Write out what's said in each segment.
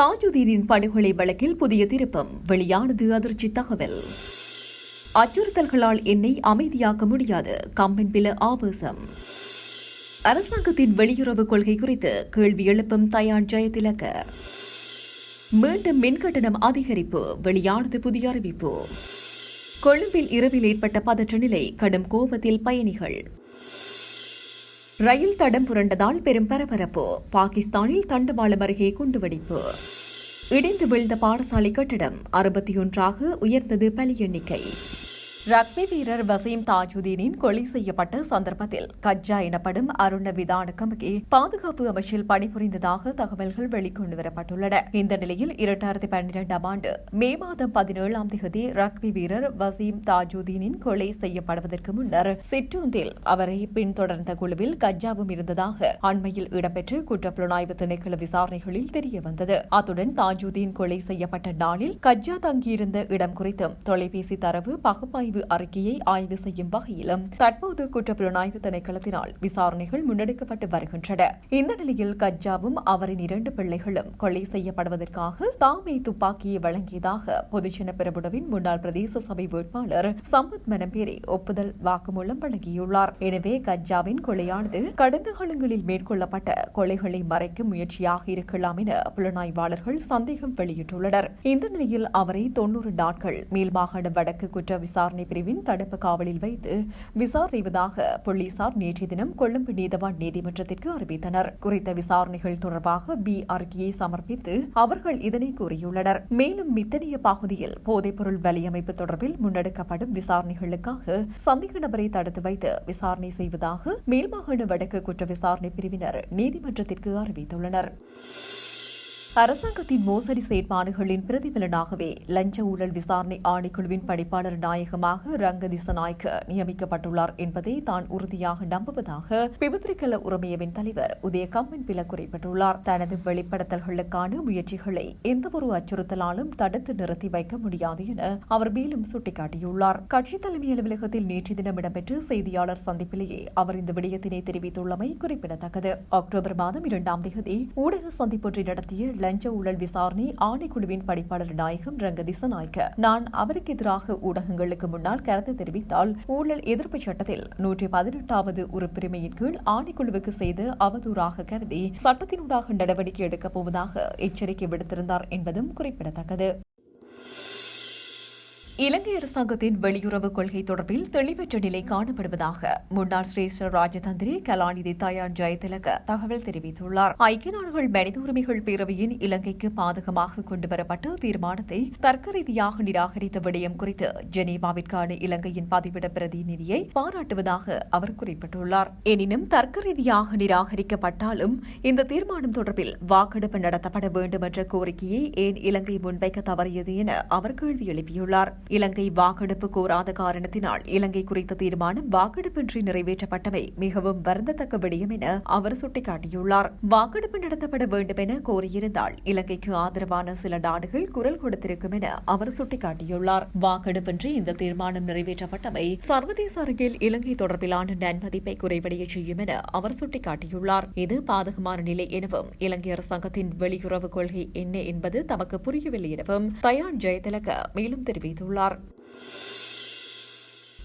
தாஜுதீனின் படுகொலை வழக்கில் புதிய திருப்பம். வெளியானது அதிர்ச்சி தகவல். அச்சுறுத்தல்களால் என்னை அமைதியாக்க முடியாது. கம்பன் பில ஆவேசம். அரசாங்கத்தின் வெளியுறவு கொள்கை குறித்து கேள்வி எழுப்பும் தயான் ஜெயதிலக மீண்டும் மின்கட்டணம் அதிகரிப்பு. வெளியானது புதிய அறிவிப்பு. கொழும்பில் இரவில் ஏற்பட்ட பதற்ற நிலை கடும் கோபத்தில் பயணிகள். ரயில் தடம் புரண்டதால் பெரும் பரபரப்பு. பாகிஸ்தானில் தண்டவாளம் அருகே குண்டுவெடிப்பு. இடிந்து வீழ்ந்த பாடசாலை கட்டடம் அறுபத்தி ஒன்றாக உயர்ந்தது பலி எண்ணிக்கை. ரக்பி வீரர் வசீம் தாஜுதீனின் கொலை செய்யப்பட்ட சந்தர்ப்பத்தில் கஜ்ஜா எனப்படும் அருண விதான பாதுகாப்பு அமைச்சில் பணிபுரிந்ததாக தகவல்கள் வெளிக்கொண்டு வரப்பட்டுள்ளன. இந்த நிலையில் இரண்டாயிரத்தி பன்னிரெண்டாம் ஆண்டு மே மாதம் பதினேழாம் தேதி ரக்பி வீரர் வசீம் தாஜுதீனின் கொலை செய்யப்படுவதற்கு முன்னர் சிற்றூந்தில் அவரை பின்தொடர்ந்த குழுவில் கஜ்ஜாவும் இருந்ததாக அண்மையில் இடம்பெற்ற குற்றப்புலனாய்வு திணைக்கள விசாரணைகளில் தெரியவந்தது. அத்துடன் தாஜுதீன் கொலை செய்யப்பட்ட நாளில் கஜ்ஜா தங்கியிருந்த இடம் குறித்தும் தொலைபேசி தரவு பகுப்பாய்வு ஆய்வு அறிக்கையை ஆய்வு செய்யும் வகையிலும் தற்போது குற்றப்புலனாய்வு திணைக்களத்தினால் விசாரணைகள் முன்னெடுக்கப்பட்டு வருகின்றன. இந்த நிலையில் கஜாவும் அவரின் இரண்டு பிள்ளைகளும் கொலை செய்யப்படுவதற்காக தாமே துப்பாக்கியை வழங்கியதாக பொதுஜன பிரபுடவின் முன்னாள் பிரதேச சபை வேட்பாளர் சம்பத் மனம்பேரி ஒப்புதல் வாக்குமூலம் வழங்கியுள்ளார். எனவே கஜாவின் கொலையானது கடந்த காலங்களில் மேற்கொள்ளப்பட்ட கொலைகளை மறைக்கும் முயற்சியாக இருக்கலாம் என புலனாய்வாளர்கள் சந்தேகம் வெளியிட்டுள்ளனர். இந்த நிலையில் அவரை தொன்னூறு நாட்கள் மேல்மாகாண வடக்கு குற்ற விசாரணை பிரிவின் தடுப்பு காவலில் வைத்து விசாரணை செய்வதாக போலீசார் நேற்றைய தினம் கொழும்பு நீதவான் நீதிமன்றத்திற்கு அறிவித்தனர். குறித்த விசாரணைகள் தொடர்பாக பி அறிக்கையை சமர்ப்பித்து அவர்கள் இதனை கூறியுள்ளனர். மேலும் மித்தனிய பகுதியில் போதைப்பொருள் வலியமைப்பு தொடர்பில் முன்னெடுக்கப்படும் விசாரணைகளுக்காக சந்தேக நபரை தடுத்து வைத்து விசாரணை செய்வதாக மேல்மாகாண வடக்கு குற்ற விசாரணை பிரிவினர் நீதிமன்றத்திற்கு அறிவித்துள்ளனர். அரசாங்கத்தின் மோசடி செயற்பாடுகளின் பிரதிபலனாகவே லஞ்ச ஊழல் விசாரணை ஆணைக்குழுவின் பணிப்பாளர் நாயகமாக ரங்க திசநாய்க்கு நியமிக்கப்பட்டுள்ளார் என்பதை தான் உறுதியாக நம்புவதாக பிவத்திரிக்கல உரிமையவின் தலைவர் உதய கம்மன் பில குறிப்பிட்டுள்ளார். தனது வெளிப்படுத்தல்களுக்கான முயற்சிகளை எந்தவொரு அச்சுறுத்தலாலும் தடுத்து நிறுத்தி வைக்க முடியாது என அவர் மேலும் சுட்டிக்காட்டியுள்ளார். கட்சி தலைமை அலுவலகத்தில் நேற்று தினம் இடம்பெற்ற செய்தியாளர் சந்திப்பிலேயே அவர் இந்த விடயத்தினை தெரிவித்துள்ளமை குறிப்பிடத்தக்கது. அக்டோபர் மாதம் இரண்டாம் தேதி ஊடக சந்திப்பொன்றை நடத்திய லஞ்ச ஊழல் விசாரணை ஆணைக்குழுவின் படிப்பாளர் நாயகம் ரங்க திசநாயக்க நான் அவருக்கு எதிராக ஊடகங்களுக்கு முன்னால் கருத்து தெரிவித்தால் ஊழல் எதிர்ப்பு சட்டத்தில் நூற்றி பதினெட்டாவது உறுப்பிரிமையின் கீழ் ஆணைக்குழுவுக்கு செய்து அவதூறாக கருதி சட்டத்தினூடாக நடவடிக்கை எடுக்கப் போவதாக எச்சரிக்கை விடுத்திருந்தார் என்பதும் குறிப்பிடத்தக்கது. இலங்கை அரசாங்கத்தின் வெளியுறவு கொள்கை தொடர்பில் தெளிவற்ற நிலை காணப்படுவதாக முன்னாள் சிரேஷ்ட ராஜதந்திரி கலாநிதி தயார் ஜெயதிலக தகவல் தெரிவித்துள்ளார். ஐக்கிய நாடுகள் மனித உரிமைகள் பேரவையின் இலங்கைக்கு பாதகமாக கொண்டுவரப்பட்ட தீர்மானத்தை தர்க்க ரீதியாக நிராகரித்த விடயம் குறித்து ஜெனீவாவிற்கான இலங்கையின் பதிவிட பிரதிநிதியை பாராட்டுவதாக அவர் குறிப்பிட்டுள்ளார். எனினும் தர்க்க ரீதியாக நிராகரிக்கப்பட்டாலும் இந்த தீர்மானம் தொடர்பில் வாக்கெடுப்பு நடத்தப்பட வேண்டும் என்ற கோரிக்கையை ஏன் இலங்கை முன்வைக்க தவறியது என அவர் கேள்வி எழுப்பியுள்ளார். இலங்கை வாக்கெடுப்பு கோராத காரணத்தினால் இலங்கை குறித்த தீர்மானம் வாக்கெடுப்பின்றி நிறைவேற்றப்பட்டவை மிகவும் வருந்தத்தக்க விடயம் என அவர் சுட்டிக்காட்டியுள்ளார். வாக்கெடுப்பு நடத்தப்பட வேண்டும் என கோரியிருந்தால் இலங்கைக்கு ஆதரவான சில நாடுகள் குரல் கொடுத்திருக்கும் என அவர் சுட்டிக்காட்டியுள்ளார். வாக்கெடுப்பின்றி இந்த தீர்மானம் நிறைவேற்றப்பட்டவை சர்வதேச அரங்கில் இலங்கை தொடர்பிலான நன்மதிப்பை குறைவடைய செய்யும் என அவர் சுட்டிக்காட்டியுள்ளார். இது பாதகமான நிலை எனவும் இலங்கை அரசாங்கத்தின் வெளியுறவு கொள்கை என்ன என்பது தமக்கு புரியவில்லை எனவும் தயான் ஜெயதிலக மேலும் தெரிவித்துள்ளார். உள்ளார்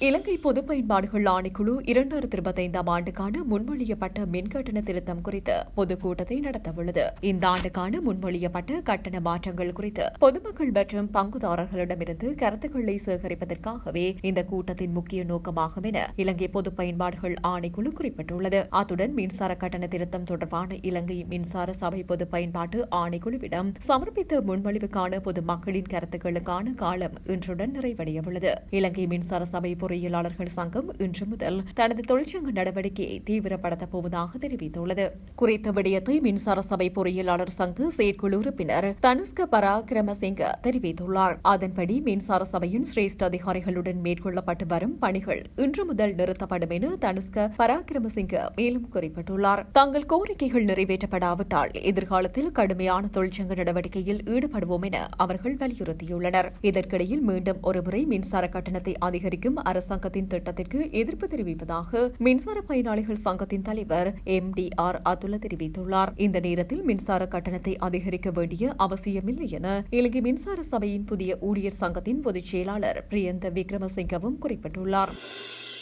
இலங்கை பொது பயன்பாடுகள் ஆணைக்குழு இரண்டாயிரத்தி இருபத்தைந்தாம் ஆண்டுக்கான முன்மொழியப்பட்ட மின்கட்டண திருத்தம் குறித்து பொதுக்கூட்டத்தை நடத்தவுள்ளது. இந்த ஆண்டுக்கான முன்மொழியப்பட்ட கட்டண மாற்றங்கள் குறித்து பொதுமக்கள் மற்றும் பங்குதாரர்களிடமிருந்து கருத்துக்களை சேகரிப்பதற்காகவே இந்த கூட்டத்தின் முக்கிய நோக்கமாகும் என இலங்கை பொது பயன்பாடுகள் ஆணைக்குழு குறிப்பிட்டுள்ளது. அத்துடன் மின்சார கட்டண திருத்தம் தொடர்பான இலங்கை மின்சார சபை பொது பயன்பாட்டு ஆணைக்குழுவிடம் சமர்ப்பித்த முன்மொழிவுக்கான பொதுமக்களின் கருத்துக்களுக்கான காலம் இன்றுடன் நிறைவடையவுள்ளது. இலங்கை மின்சார சபை பொறியியலாளர்கள் சங்கம் இன்று முதல் தனது தொழிற்சங்க நடவடிக்கையை தீவிரப்படுத்தப் போவதாக தெரிவித்துள்ளது. குறித்த விடயத்தை மின்சார சபை பொறியியலாளர் சங்க செயற்குழு உறுப்பினர் தனுஷ்க பராக்கிரமசிங்க தெரிவித்துள்ளார். அதன்படி மின்சார சபையின் சிரேஷ்ட அதிகாரிகளுடன் மேற்கொள்ளப்பட்டு வரும் பணிகள் இன்று முதல் நிறுத்தப்படும் என தனுஷ்க பராக்கிரமசிங்க மேலும் குறிப்பிட்டுள்ளார். தங்கள் கோரிக்கைகள் நிறைவேற்றப்படாவிட்டால் எதிர்காலத்தில் கடுமையான தொழிற்சங்க நடவடிக்கையில் ஈடுபடுவோம் என அவர்கள் வலியுறுத்தியுள்ளனர். இதற்கிடையில் மீண்டும் ஒருமுறை மின்சார கட்டணத்தை அதிகரிக்கும் அரசு அரசாங்கத்தின் திட்டத்திற்கு எதிர்ப்பு தெரிவிப்பதாக மின்சார பயனாளிகள் சங்கத்தின் தலைவர் எம் டி ஆர் அதுல தெரிவித்துள்ளார். இந்த நேரத்தில் மின்சார கட்டணத்தை அதிகரிக்க வேண்டிய அவசியமில்லை என இலங்கை மின்சார சபையின் புதிய ஊழியர் சங்கத்தின் பொதுச் செயலாளர் பிரியந்த விக்ரமசிங்கவும் குறிப்பிட்டுள்ளார்.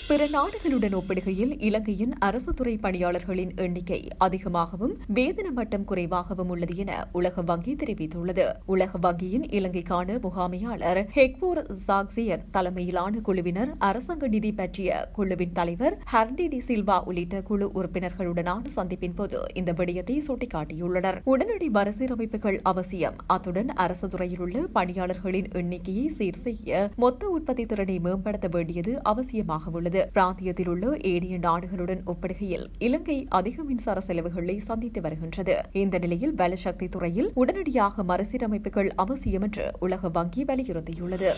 பிற நாடுகளுடன் ஒப்பிடுகையில் இலங்கையின் அரசு துறை பணியாளர்களின் எண்ணிக்கை அதிகமாகவும் வேதன மட்டம் குறைவாகவும் உள்ளது என உலக வங்கி தெரிவித்துள்ளது. உலக வங்கியின் இலங்கைக்கான முகாமையாளர் ஹெக்வோர் சாக்சியர் தலைமையிலான குழுவினர் அரசாங்க நிதி பற்றிய குழுவின் தலைவர் ஹர்டி டி சில்வா உள்ளிட்ட குழு உறுப்பினர்களுடனான சந்திப்பின் போது இந்த விடயத்தை சுட்டிக்காட்டியுள்ளனர். உடனடி மறுசீரமைப்புகள் அவசியம். அத்துடன் அரசு துறையில் உள்ள பணியாளர்களின் எண்ணிக்கையை சீர் செய்ய மொத்த உற்பத்தி திறனை மேம்படுத்த வேண்டியது அவசியமாக உள்ளது. பிராந்தியத்தில் உள்ள ஏனைய நாடுகளுடன் ஒப்பிடுகையில் இலங்கை அதிக மின்சார செலவுகளை சந்தித்து வருகின்றது. இந்த நிலையில் பலசக்தி துறையில் உடனடியாக மறுசீரமைப்புகள் அவசியம் என்று உலக வங்கி வலியுறுத்தியுள்ளது.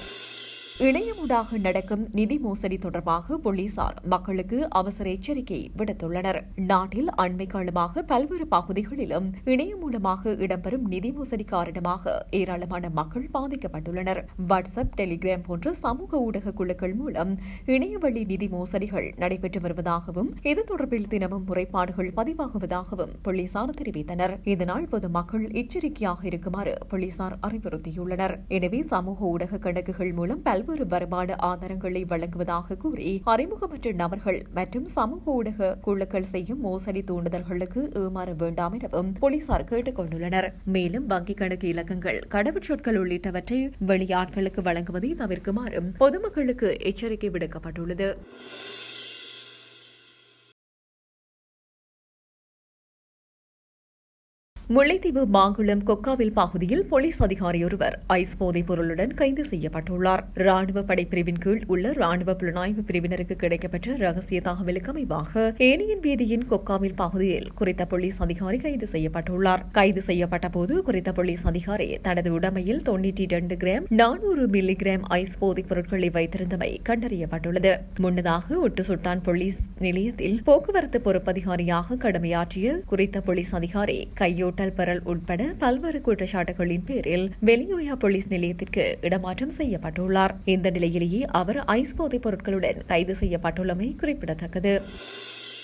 இணையமூடாக நடக்கும் நிதி மோசடி தொடர்பாக போலீசார் மக்களுக்கு அவசர எச்சரிக்கை விடுத்துள்ளனர். நாட்டில் அண்மை காலமாக பல்வேறு பகுதிகளிலும் இணையம் மூலமாக இடம்பெறும் நிதி மோசடி காரணமாக ஏராளமான மக்கள் பாதிக்கப்பட்டுள்ளனர். வாட்ஸ்அப் டெலிகிராம் போன்ற சமூக ஊடக குழுக்கள் மூலம் இணையவழி நிதி மோசடிகள் நடைபெற்று வருவதாகவும் இது தொடர்பில் தினமும் முறைப்பாடுகள் பதிவாகுவதாகவும் போலீசார் தெரிவித்தனர். இதனால் பொதுமக்கள் எச்சரிக்கையாக இருக்குமாறு போலீசார் அறிவுறுத்தியுள்ளனர். எனவே சமூக ஊடக கணக்குகள் மூலம் பல்வேறு வருமான ஆதாரங்களை வழங்குவதாக கூறி அறிமுகமற்ற நபர்கள் மற்றும் சமூக ஊடக குழுக்கள் செய்யும் மோசடி தூண்டுதல்களுக்கு ஏமாற வேண்டாம் எனவும் போலீசார் கேட்டுக் கொண்டுள்ளனர். மேலும் வங்கிக் கணக்கு இலக்கங்கள் கடவுச்சொற்கள் உள்ளிட்டவற்றை வெளியாட்களுக்கு வழங்குவதை தவிர்க்குமாறும் பொதுமக்களுக்கு எச்சரிக்கை விடுக்கப்பட்டுள்ளது. முல்லைத்தீவு மாங்குளம் கொக்காவில் பகுதியில் போலீஸ் அதிகாரியொருவர் ஐஸ் போதைப் பொருளுடன் கைது செய்யப்பட்டுள்ளார். ராணுவ படைப்பிரிவின் கீழ் உள்ள ராணுவ புலனாய்வு பிரிவினருக்கு கிடைக்கப்பெற்ற ரகசிய தகவலுக்கு அமைவாக ஏனியன் வீதியின் கொக்காவில் பகுதியில் குறித்த போலீஸ் அதிகாரி கைது செய்யப்பட்டுள்ளார். கைது செய்யப்பட்ட போது குறித்த போலீஸ் அதிகாரி தனது உடமையில் தொன்னூற்றி இரண்டு கிராம் நானூறு மில்லி கிராம் ஐஸ் போதைப் பொருட்களை வைத்திருந்தமை கண்டறியப்பட்டுள்ளது. முன்னதாக ஒட்டு சுட்டான் போலீஸ் நிலையத்தில் போக்குவரத்து பொறுப்பதிகாரியாக கடமையாற்றிய குறித்த போலீஸ் அதிகாரி கையோட்ட மிரட்டல் பெறல் உட்பட பல்வேறு குற்றச்சாட்டுகளின் பேரில் வெளியோயா போலீஸ் நிலையத்திற்கு இடமாற்றம் செய்யப்பட்டுள்ளார். இந்த நிலையிலேயே அவர் ஐஸ் போதைப் பொருட்களுடன் கைது செய்யப்பட்டுள்ளமை குறிப்பிடத்தக்கது.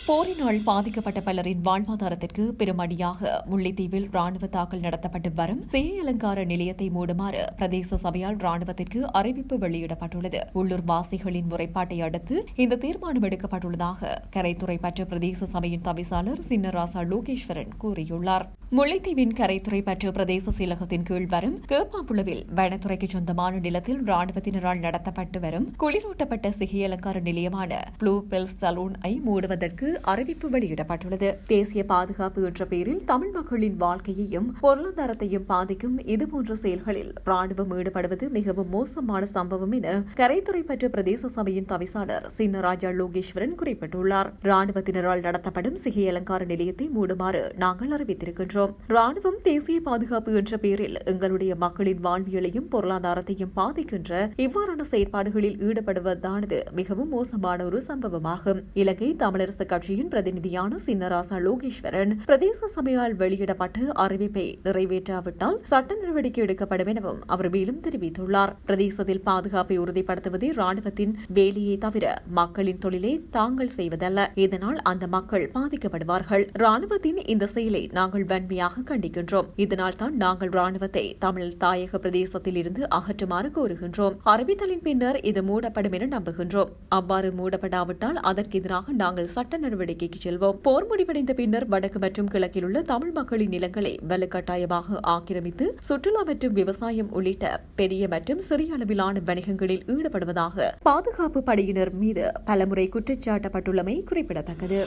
போரினால் பாதிக்கப்பட்ட பலரின் வாழ்வாதாரத்திற்கு பெருமடியாக முல்லைத்தீவில் ராணுவ தாக்கல் நடத்தப்பட்டு வரும் சே அலங்கார நிலையத்தை மூடுமாறு பிரதேச சபையால் ராணுவத்திற்கு அறிவிப்பு வெளியிடப்பட்டுள்ளது. உள்ளூர் வாசிகளின் முறைப்பாட்டை அடுத்து இந்த தீர்மானம் எடுக்கப்பட்டுள்ளதாக கரைத்துறை பற்ற பிரதேச சபையின் தவிசாளர் சின்னராசா லோகேஸ்வரன் கூறியுள்ளார். முல்லைத்தீவின் கரைத்துறை பற்று பிரதேச செயலகத்தின் கீழ் வரும் கேப்பாப்புளவில் வனத்துறைக்கு சொந்தமான நிலத்தில் ராணுவத்தினரால் நடத்தப்பட்டு வரும் குளிரூட்டப்பட்ட சிகை அலங்கார நிலையமான ப்ளூ பெல் சலூன் ஐ மூடுவதற்கு அறிவிப்பு வெளியிடப்பட்டுள்ளது. தேசிய பாதுகாப்பு என்ற பெயரில் தமிழ் மக்களின் வாழ்க்கையையும் பொருளாதாரத்தையும் பாதிக்கும் இதுபோன்ற செயல்களில் ராணுவம் ஈடுபடுவது மிகவும் மோசமான சம்பவம் என கரைத்துறை பெற்ற பிரதேச சபையின் தவிசாளர் சின்னராஜா லோகேஸ்வரன் குறிப்பிட்டுள்ளார். ராணுவத்தினரால் நடத்தப்படும் சிகை அலங்கார நிலையத்தை மூடுமாறு நாங்கள் அறிவித்திருக்கின்றோம். ராணுவம் தேசிய பாதுகாப்பு என்ற பெயரில் எங்களுடைய மக்களின் வாழ்வியலையும் பொருளாதாரத்தையும் பாதிக்கின்ற இவ்வாறான செயற்பாடுகளில் ஈடுபடுவதானது மிகவும் மோசமான ஒரு சம்பவமாகும். இலங்கை தமிழரசு கட்சி கட்சியின் பிரதிநிதியான சின்னராசா லோகேஸ்வரன் பிரதேச சபையால் வெளியிடப்பட்ட அறிவிப்பை நிறைவேற்றாவிட்டால் சட்ட நடவடிக்கை எடுக்கப்படும் எனவும் அவர் மேலும் தெரிவித்துள்ளார். பிரதேசத்தில் பாதுகாப்பை உறுதிப்படுத்துவதே ராணுவத்தின் வேலையை தவிர மக்களின் தொழிலை தாங்கள் செய்வதல்ல. இதனால் அந்த மக்கள் பாதிக்கப்படுவார்கள். ராணுவத்தின் இந்த செயலை நாங்கள் வன்மையாக கண்டிக்கின்றோம். இதனால் தான் நாங்கள் ராணுவத்தை தமிழ் தாயக பிரதேசத்தில் இருந்து அகற்றுமாறு கோருகின்றோம். அறிவித்தலின் பின்னர் இது மூடப்படும் என நம்புகின்றோம். அவ்வாறு மூடப்படாவிட்டால் அதற்கு எதிராக நாங்கள் சட்ட நடவடிக்கைக்கு செல்வோம். போர் முடிவடைந்த பின்னர் வடக்கு மற்றும் கிழக்கில் உள்ள தமிழ் மக்களின் நிலங்களை வலுக்கட்டாயமாக ஆக்கிரமித்து சுற்றுலா மற்றும் விவசாயம் உள்ளிட்ட பெரிய மற்றும் சிறிய அளவிலான வணிகங்களில் ஈடுபடுவதாக பாதுகாப்பு படையினர் மீது பலமுறை குற்றச்சாட்டப்பட்டுள்ளமை குறிப்பிடத்தக்கது.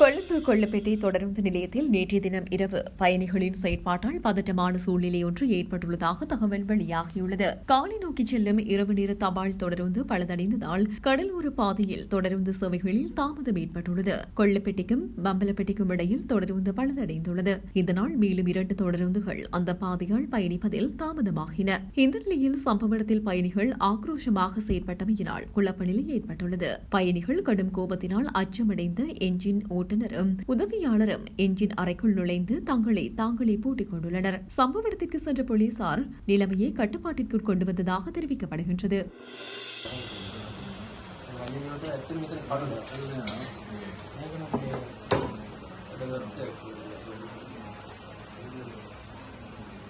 கொழும்பு கொள்ளுப்பேட்டை தொடருந்து நிலையத்தில் நேற்றைய தினம் இரவு பயணிகளின் செயற்பாட்டால் பதட்டமான சூழ்நிலை ஒன்று ஏற்பட்டுள்ளதாக தகவல் வெளியாகியுள்ளது. காலை நோக்கி செல்லும் இரவு நேர தபால் தொடருந்து பழுதடைந்ததால் கடலோர பாதையில் தொடருந்து சேவைகளில் தாமதம் ஏற்பட்டுள்ளது. கொள்ளுப்பேட்டைக்கும் பம்பலப்பேட்டைக்கும் இடையில் தொடருந்து பழுதடைந்துள்ளது. இதனால் மேலும் இரண்டு தொடருந்துகள் அந்த பாதையால் பயணிப்பதில் தாமதமாகின. இந்த நிலையில் சம்பவ இடத்தில் பயணிகள் ஆக்ரோஷமாக செயற்பட்டமையினால் குழப்ப நிலை ஏற்பட்டுள்ளது. பயணிகள் கடும் கோபத்தினால் அச்சமடைந்த என்ஜின் ஓட்டுநரும் உதவியாளரும் என்ஜின் அறைக்குள் நுழைந்து தங்களை தாங்களே பூட்டிக் கொண்டுள்ளனர். சம்பவ இடத்திற்கு சென்ற போலீசார் நிலைமையை கட்டுப்பாட்டிற்குள் கொண்டு வந்ததாக தெரிவிக்கப்படுகின்றது.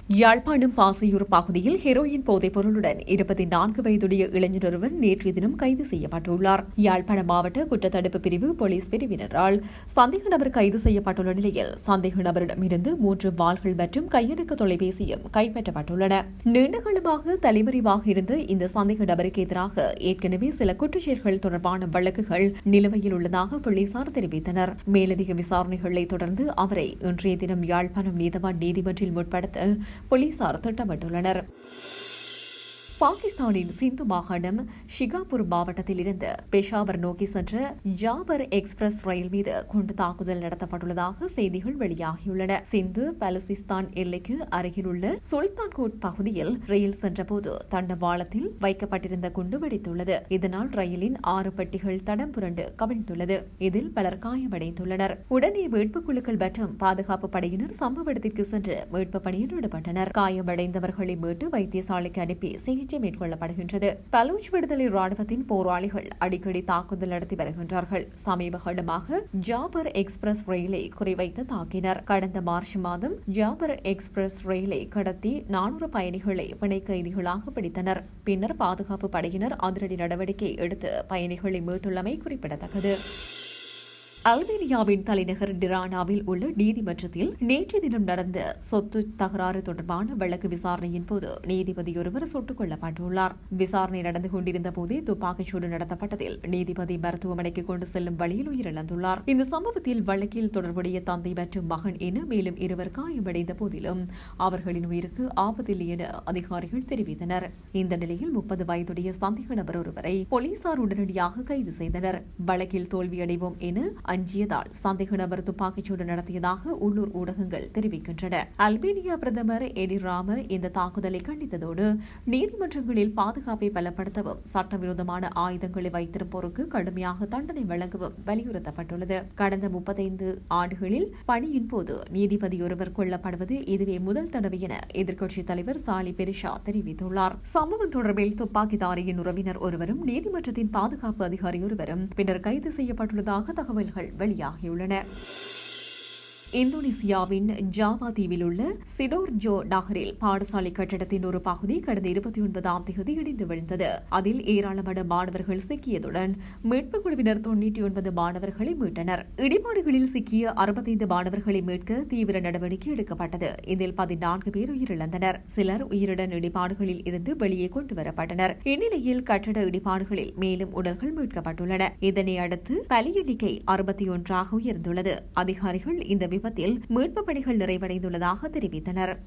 யாழ்ப்பாணம் பாசையூர் பகுதியில் ஹெரோயின் போதைப் பொருளுடன் இருபத்தி நான்கு வயதுடைய இளைஞர் ஒருவர் நேற்றைய தினம் கைது செய்யப்பட்டுள்ளார். யாழ்ப்பாணம் மாவட்ட குற்றத்தடுப்பு பிரிவு போலீஸ் பிரிவினரால் சந்தேக நபர் கைது செய்யப்பட்டுள்ள நிலையில் சந்தேக நபரிடமிருந்து மூன்று வாள்கள் மற்றும் கையடக்க தொலைபேசியும் கைப்பற்றப்பட்டுள்ளன. நீண்டகாலமாக தலைமறைவாக இருந்த இந்த சந்தேக நபருக்கு எதிராக ஏற்கனவே சில குற்றச்செயல்கள் தொடர்பான வழக்குகள் நிலுவையில் உள்ளதாக போலீசார் தெரிவித்தனர். மேலதிக விசாரணைகளை தொடர்ந்து அவரை இன்றைய தினம் யாழ்ப்பாணம் நீதவான் நீதிமன்றில் முற்படுத்த போலீசார் திட்டமிட்டுள்ளனர். பாகிஸ்தானின் சிந்து மாகாணம் ஷிகாபூர் மாவட்டத்தில் இருந்து பெஷாவர் நோக்கி சென்ற ஜாபர் எக்ஸ்பிரஸ் ரயில் மீது குண்டு தாக்குதல் நடத்தப்பட்டுள்ளதாக செய்திகள் வெளியாகியுள்ளன. சிந்து பலுசிஸ்தான் எல்லைக்கு அருகில் உள்ள சுல்தான்கோட் பகுதியில் ரயில் சென்றபோது தண்டவாளத்தில் வைக்கப்பட்டிருந்த குண்டு வெடித்துள்ளது. இதனால் ரயிலின் ஆறு பெட்டிகள் தடம் புரண்டு கவிழ்ந்துள்ளது. இதில் பலர் காயமடைந்துள்ளனர். உடனே மீட்புக் குழுக்கள் மற்றும் பாதுகாப்பு படையினர் சம்பவ இடத்திற்கு சென்று மீட்பு பணியில் ஈடுபட்டனர். காயமடைந்தவர்களை மீட்டு வைத்தியசாலைக்கு அனுப்பி சிகிச்சை மேற்கொள்ளப்படுகின்றது. பலூச் விடுதலை ராணுவத்தின் போராளிகள் அடிக்கடி தாக்குதல் நடத்தி வருகின்றார்கள். சமீப காலமாக ஜாபர் எக்ஸ்பிரஸ் ரயிலை குறிவைத்து தாக்கினர். கடந்த மார்ச் மாதம் ஜாபர் எக்ஸ்பிரஸ் ரயிலை கடத்தி நானூறு பயணிகளை பிணை கைதிகளாக பிடித்தனர். பின்னர் பாதுகாப்பு படையினர் அதிரடி நடவடிக்கை எடுத்து பயணிகளை மீட்டுள்ளமை குறிப்பிடத்தக்கது. அல்பேனியாவின் தலைநகர் டிரானாவில் உள்ள நீதிமன்றத்தில் நேற்று தினம் நடந்த சொத்து தகராறு தொடர்பான வழக்கு விசாரணையின் போது நீதிபதி ஒருவர் சுட்டுக் கொல்லப்பட்டுள்ளார். விசாரணை நடந்து கொண்டிருந்த போதே துப்பாக்கிச்சூடு நடத்தப்பட்டதில் நீதிபதி மருத்துவமனைக்கு கொண்டு செல்லும் வழியில் உயிரிழந்துள்ளார். இந்த சம்பவத்தில் வழக்கில் தொடர்புடைய தந்தை மற்றும் மகன் என மேலும் இருவர் காயமடைந்த போதிலும் அவர்களின் உயிருக்கு ஆபத்தில்லை என அதிகாரிகள் தெரிவித்தனர். இந்த நிலையில் முப்பது வயதுடைய சந்தேக நபர் ஒருவரை போலீசார் உடனடியாக கைது செய்தனர். வழக்கில் தோல்வியடைவோம் என அஞ்சியதால் சந்தேக நபர் துப்பாக்கிச்சூடு நடத்தியதாக உள்ளூர் ஊடகங்கள் தெரிவிக்கின்றன. அல்பேனியா பிரதமர் எடி ராம இந்த தாக்குதலை கண்டித்ததோடு நீதிமன்றங்களில் பாதுகாப்பை பலப்படுத்தவும் சட்டவிரோதமான ஆயுதங்களை வைத்திருப்போருக்கு கடுமையாக தண்டனை வழங்கவும் வலியுறுத்தப்பட்டுள்ளது. கடந்த முப்பத்தைந்து ஆண்டுகளில் பணியின் போது நீதிபதி ஒருவர் கொல்லப்படுவது இதுவே முதல் தடவை என எதிர்க்கட்சித் தலைவர் சாலி பெரிஷா தெரிவித்துள்ளார். சம்பவம் தொடர்பில் துப்பாக்கிதாரியின் உறவினர் ஒருவரும் நீதிமன்றத்தின் பாதுகாப்பு அதிகாரி ஒருவரும் பின்னர் கைது செய்யப்பட்டுள்ளதாக தகவல்கள் வெளியாகியுள்ளன இந்தோனேசியாவின் ஜாவா தீவில் உள்ள சிடோர்ஜோ நகரில் பாடசாலை கட்டடத்தின் ஒரு பகுதி கடந்த இருபத்தி ஒன்பதாம் தேதி இடிந்து விழுந்தது. அதில் ஏராளமான மாணவர்கள் சிக்கியதுடன் மீட்புக் குழுவினர் தொன்னூற்றி ஒன்பது மாணவர்களை மீட்டனர். இடிபாடுகளில் சிக்கிய அறுபத்தைந்து மாணவர்களை மீட்க தீவிர நடவடிக்கை எடுக்கப்பட்டது. இதில் பதினான்கு பேர் உயிரிழந்தனர். சிலர் உயிருடன் இடிபாடுகளில் இருந்து வெளியே கொண்டு வரப்பட்டனர். இந்நிலையில் கட்டட இடிபாடுகளில் மேலும் உடல்கள் மீட்கப்பட்டுள்ளன. இதனை அடுத்து பலி எண்ணிக்கை அறுபத்தி ஒன்றாக உயர்ந்துள்ளது. அதிகாரிகள் இந்த விபத்தில் மீட்பு பணிகள் நிறைவடைந்துள்ளதாக தெரிவித்தனர்.